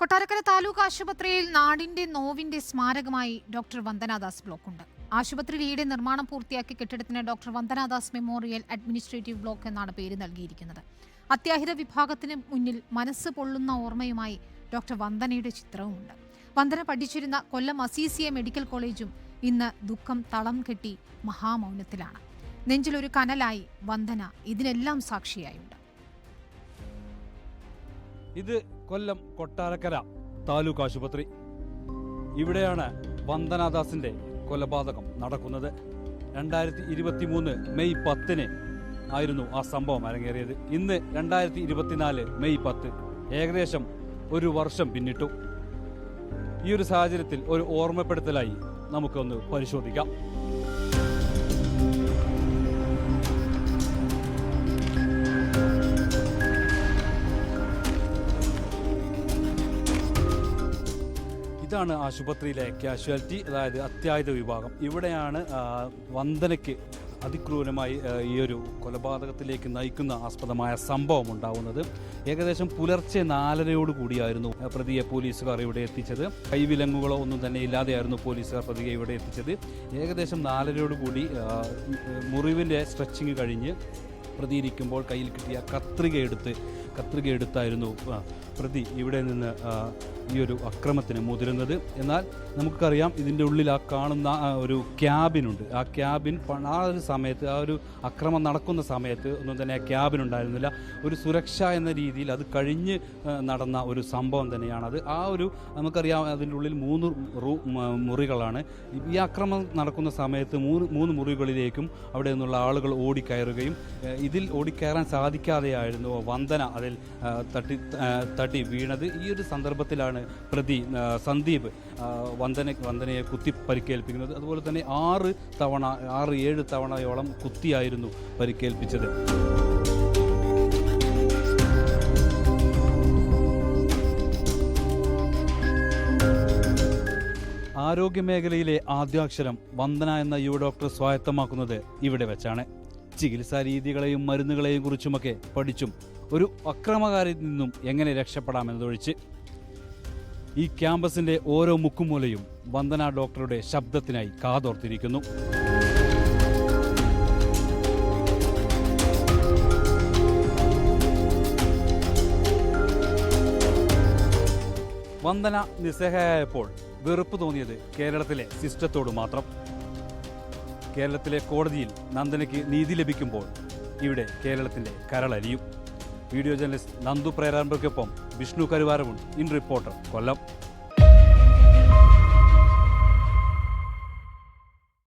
കൊട്ടാരക്കര താലൂക്ക് ആശുപത്രിയിൽ നാടിന്റെ നോവിന്റെ സ്മാരകമായി ഡോക്ടർ വന്ദനാദാസ് ബ്ലോക്കുണ്ട്. ആശുപത്രിയിൽ ഈടെ നിർമ്മാണം പൂർത്തിയാക്കി കെട്ടിടത്തിന് doctor Vandana Das memorial administrative block എന്നാണ് പേര് നൽകിയിരിക്കുന്നത്. അത്യാഹിത വിഭാഗത്തിന് മുന്നിൽ മനസ്സ് പൊള്ളുന്ന ഓർമ്മയുമായി ഡോക്ടർ വന്ദനയുടെ ചിത്രവുമുണ്ട്. വന്ദന പഠിച്ചിരുന്ന കൊല്ലം അസീസിയ മെഡിക്കൽ കോളേജും ഇന്ന് ദുഃഖം തളം കെട്ടി മഹാമൗനത്തിലാണ്. നെഞ്ചിലൊരു കനലായി വന്ദന ഇതിനെല്ലാം സാക്ഷിയായുണ്ട്. ഇത് കൊല്ലം കൊട്ടാരക്കര താലൂക്ക് ആശുപത്രി. ഇവിടെയാണ് വന്ദനാദാസിന്റെ കൊലപാതകം നടക്കുന്നത്. രണ്ടായിരത്തി ഇരുപത്തി മൂന്ന് മെയ് പത്തിന് ആയിരുന്നു ആ സംഭവം അരങ്ങേറിയത്. ഇന്ന് രണ്ടായിരത്തി ഇരുപത്തിനാല് മെയ് പത്ത് ഏകദേശം ഒരു വർഷം പിന്നിട്ടു. ഈ ഒരു സാഹചര്യത്തിൽ ഒരു ഓർമ്മപ്പെടുത്തലായി നമുക്കൊന്ന് പരിശോധിക്കാം. ഇതാണ് ആശുപത്രിയിലെ കാഷ്വാലിറ്റി അതായത് അത്യാഹിത വിഭാഗം. ഇവിടെയാണ് വന്ദനയ്ക്ക് അതിക്രൂരമായി ഈ ഒരു കൊലപാതകത്തിലേക്ക് നയിക്കുന്ന ആസ്പദമായ സംഭവം ഉണ്ടാവുന്നത്. ഏകദേശം പുലർച്ചെ നാലരയോട് കൂടിയായിരുന്നു പ്രതിയെ പോലീസുകാർ ഇവിടെ എത്തിച്ചത്. കൈവിലങ്ങുകളോ ഒന്നും തന്നെ ഇല്ലാതെയായിരുന്നു പോലീസുകാർ പ്രതിയെ ഇവിടെ എത്തിച്ചത്. ഏകദേശം നാലരയോട് കൂടി മുറിവിന്റെ സ്ട്രെച്ചിങ് കഴിഞ്ഞ് പ്രതിയിരിക്കുമ്പോൾ കയ്യിൽ കിട്ടിയ കത്രിക എടുത്ത് കത്രിക എടുത്തായിരുന്നു പ്രതി ഇവിടെ നിന്ന് ഈ ഒരു അക്രമത്തിന് മുതിരുന്നത് എന്നാൽ നമുക്കറിയാം ഇതിന്റെ ഉള്ളിൽ ആ കാണുന്ന ഒരു ക്യാബിനുണ്ട്. ആ ക്യാബിൻ ആ ഒരു സമയത്ത് ആ ഒരു അക്രമം നടക്കുന്ന സമയത്ത് ഒന്നും തന്നെ ആ ക്യാബിൻ ഉണ്ടായിരുന്നില്ല ഒരു സുരക്ഷ എന്ന രീതിയിൽ അത് കഴിഞ്ഞ് നടന്ന ഒരു സംഭവം തന്നെയാണത് ആ ഒരു നമുക്കറിയാം അതിന്റെ ഉള്ളിൽ മൂന്ന് മുറികളാണ്. ഈ അക്രമം നടക്കുന്ന സമയത്ത് മൂന്ന് മൂന്ന് മുറികളിലേക്കും അവിടെ നിന്നുള്ള ആളുകൾ ഓടിക്കയറുകയും ഇതിൽ ഓടിക്കയറാൻ സാധിക്കാതെയായിരുന്നു വന്ദന അതിൽ ആ, തട്ടി തടി വീണത്. ഈ ഒരു സന്ദർഭത്തിലാണ് പ്രതി സന്ദീപ് വന്ദന വന്ദനയെ കുത്തി പരിക്കേൽപ്പിക്കുന്നത്. അതുപോലെ തന്നെ ആറ് തവണ ആറ് ഏഴ് തവണയോളം കുത്തിയായിരുന്നു പരിക്കേൽപ്പിച്ചത്. ആരോഗ്യമേഖലയിലെ ആദ്യാക്ഷരം വന്ദന എന്ന യുവ ഡോക്ടർ സ്വായത്തമാക്കുന്നത് ഇവിടെ വെച്ചാണ്. ചികിത്സാ രീതികളെയും മരുന്നുകളെയും കുറിച്ചുമൊക്കെ പഠിച്ചും ഒരു അക്രമകാരിൽ നിന്നും എങ്ങനെ രക്ഷപ്പെടാമെന്നതൊഴിച്ച് ഈ ക്യാമ്പസിന്റെ ഓരോ മുക്കുമൂലയും വന്ദന ഡോക്ടറുടെ ശബ്ദത്തിനായി കാതോർത്തിരിക്കുന്നു. വന്ദന നിസ്സഹായപ്പോൾ വെറുപ്പ് തോന്നിയത് കേരളത്തിലെ സിസ്റ്റത്തോട് മാത്രം. കേരളത്തിലെ കോടതിയിൽ നന്ദനയ്ക്ക് നീതി ലഭിക്കുമ്പോൾ ഇവിടെ കേരളത്തിന്റെ കരളരിയും വീഡിയോ ജേർണലിസ്റ്റ് നന്ദു പ്രേരാമ്പർക്കൊപ്പം വിഷ്ണു കരുവാരമുണ്ട്. In reporter Kollam.